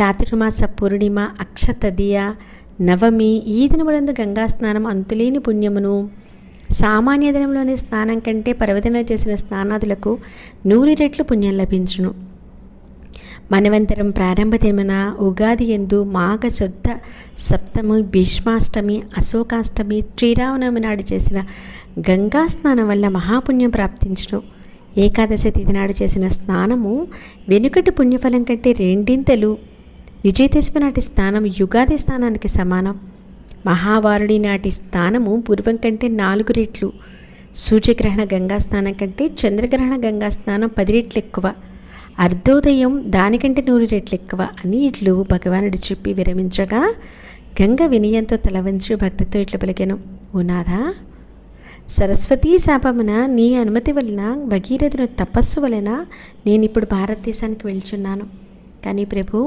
చాతుర్మాస పూర్ణిమ అక్షతదియ నవమి ఈ దినములందు గంగా స్నానం అంతులేని పుణ్యమును. సామాన్య దినంలోని స్నానం కంటే పర్వదిన చేసిన స్నానాదులకు నూరు రెట్లు పుణ్యం లభించును. మనవంతరం ప్రారంభ దినమున ఉగాది ఎందు మాఘ శుద్ధ సప్తమి భీష్మాష్టమి అశోకాష్టమి శ్రీరామనవమి నాడు చేసిన గంగా స్నానం వల్ల మహాపుణ్యం ప్రాప్తించును. ఏకాదశి తిథి నాడు చేసిన స్నానము వెనుకటి పుణ్యఫలం కంటే రెండింతలు. విజయదశమి నాటి స్థానం యుగాది స్థానానికి సమానం. మహావారుడి నాటి స్థానము పూర్వం కంటే నాలుగు రెట్లు. సూర్యగ్రహణ గంగా స్నానం కంటే చంద్రగ్రహణ గంగా స్నానం పది రెట్లు ఎక్కువ. అర్ధోదయం దానికంటే నూరు రెట్లు ఎక్కువ అని ఇట్లు భగవానుడు చెప్పి విరమించగా గంగ వినయంతో తల వంచి భక్తితో ఇట్లు పలికాను. ఓనాథా సరస్వతీ శాపమున నీ అనుమతి వలన భగీరథుని తపస్సు వలన నేను ఇప్పుడు భారతదేశానికి వెళ్చున్నాను. కానీ ప్రభు